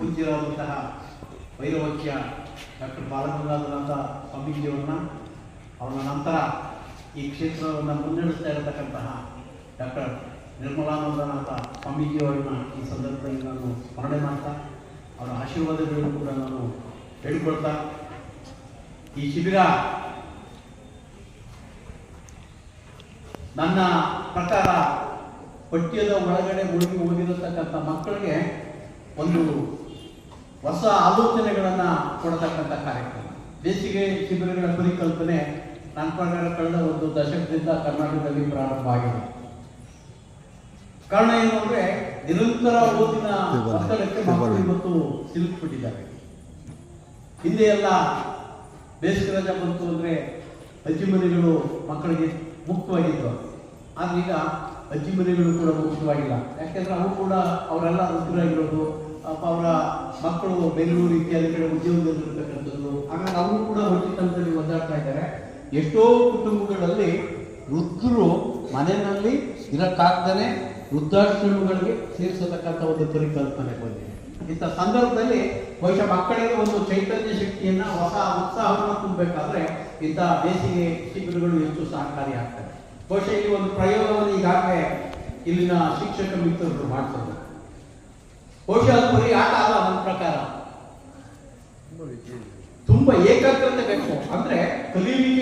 ಪೂಜ್ಯರಾದಂತಹ ವೈರವಕ್ಯ doctor Balagangadharanatha ಸ್ವಾಮೀಜಿಯವರನ್ನ ಅವರ ನಂತರ ಈ ಕ್ಷೇತ್ರವನ್ನು ಮುನ್ನಡೆಸ್ತಾ ಇರತಕ್ಕಂತಹ ಡಾಕ್ಟರ್ ನಿರ್ಮಲಾನಂದನಾಥ ಸ್ವಾಮೀಜಿಯವರನ್ನ ಈ ಸಂದರ್ಭದಲ್ಲಿ ನಾನು ಸ್ಮರಣೆ ಮಾಡ್ತಾ, ಅವರ ಆಶೀರ್ವಾದಗಳನ್ನು ಕೂಡ ನಾನು ಹೇಳಿಕೊಳ್ತಾ ಈ ಶಿಬಿರ ನನ್ನ ಪ್ರಕಾರ ಪಠ್ಯದ ಒಳಗಡೆ ಮುಳುಗಿ ಹೋಗಿರತಕ್ಕಂಥ ಮಕ್ಕಳಿಗೆ ಒಂದು ಹೊಸ ಆಲೋಚನೆಗಳನ್ನು ಕೊಡತಕ್ಕಂಥ ಕಾರ್ಯಕ್ರಮ. ಬೇಸಿಗೆ ಶಿಬಿರಗಳ ಪರಿಕಲ್ಪನೆ ನನ್ನ ಪ್ರಕಾರ ಕಳೆದ ಒಂದು ದಶಕದಿಂದ ಕರ್ನಾಟಕದಲ್ಲಿ ಪ್ರಾರಂಭ ಆಗಿದೆ. ಕಾರಣ ಏನು ಅಂದ್ರೆ ನಿರಂತರ ಓದಿನ ಒತ್ತಡಕ್ಕೆ ಮಕ್ಕಳು ಇವತ್ತು ಸಿಲುಕ್ಬಿಟ್ಟಿದ್ದಾರೆ ಹಿಂದೆ ಎಲ್ಲ ಬೇಸಿಗೆ ರಜಾ ಬಂತು ಅಂದ್ರೆ ಅಜ್ಜಿ ಮನೆಗಳು ಮಕ್ಕಳಿಗೆ ಮುಕ್ತವಾಗಿದ್ದವು ಆದ್ರೆ ಈಗ ಅಜ್ಜಿ ಮನೆಗಳು ಕೂಡ ಮುಕ್ತವಾಗಿಲ್ಲ. ಯಾಕೆಂದ್ರೆ ಅವು ಕೂಡ ಅವರೆಲ್ಲ ವೃತ್ತಿರಾಗಿರೋದು. ಪಾಪ ಅವರ ಮಕ್ಕಳು ಬೆಂಗಳೂರು ಇತ್ಯಾದಿ ಕಡೆ ಉದ್ಯೋಗದಲ್ಲಿರ್ತಕ್ಕಂಥದ್ದು, ಹಾಗಾಗಿ ಅವರು ಕೂಡ ಹೊಟ್ಟಿತನದಲ್ಲಿ ಒದ್ದಾಡ್ತಾ ಇದ್ದಾರೆ. ಎಷ್ಟೋ ಕುಟುಂಬಗಳಲ್ಲಿ ವೃದ್ಧರು ಮನೆಯಲ್ಲಿ ಇರಕ್ಕಾಗ್ದೇ ವೃದ್ಧಾಶ್ರಮಗಳಿಗೆ ಸೇರಿಸತಕ್ಕಂಥ ಒಂದು ಪರಿಕಲ್ಪನೆ ಬಂದಿದೆ. ಇಂಥ ಸಂದರ್ಭದಲ್ಲಿ ಬಹುಶಃ ಮಕ್ಕಳಿಗೆ ಒಂದು ಚೈತನ್ಯ ಶಕ್ತಿಯನ್ನ ಹೊಸ ಉತ್ಸಾಹವನ್ನು ತುಂಬಬೇಕಾದ್ರೆ ಇಂಥ ಬೇಸಿಗೆ ಶಿಬಿರಗಳು ಹೆಚ್ಚು ಸಹಕಾರಿ ಆಗ್ತವೆ. ಬಹುಶಃ ಈ ಒಂದು ಪ್ರಯೋಗವನ್ನು ಈಗಾಗಲೇ ಇಲ್ಲಿನ ಶಿಕ್ಷಕ ಮಿತ್ರರು ಮಾಡ್ತಾರೆ. ಬಹುಶಃ ಅದು ಬರೀ ಆಟ ಅಲ್ಲ ನನ್ನ ಪ್ರಕಾರ. ತುಂಬಾ ಏಕಾಗ್ರತೆ ಬೇಕು. ಅಂದ್ರೆ ಕಲಿಯುವಿಕೆ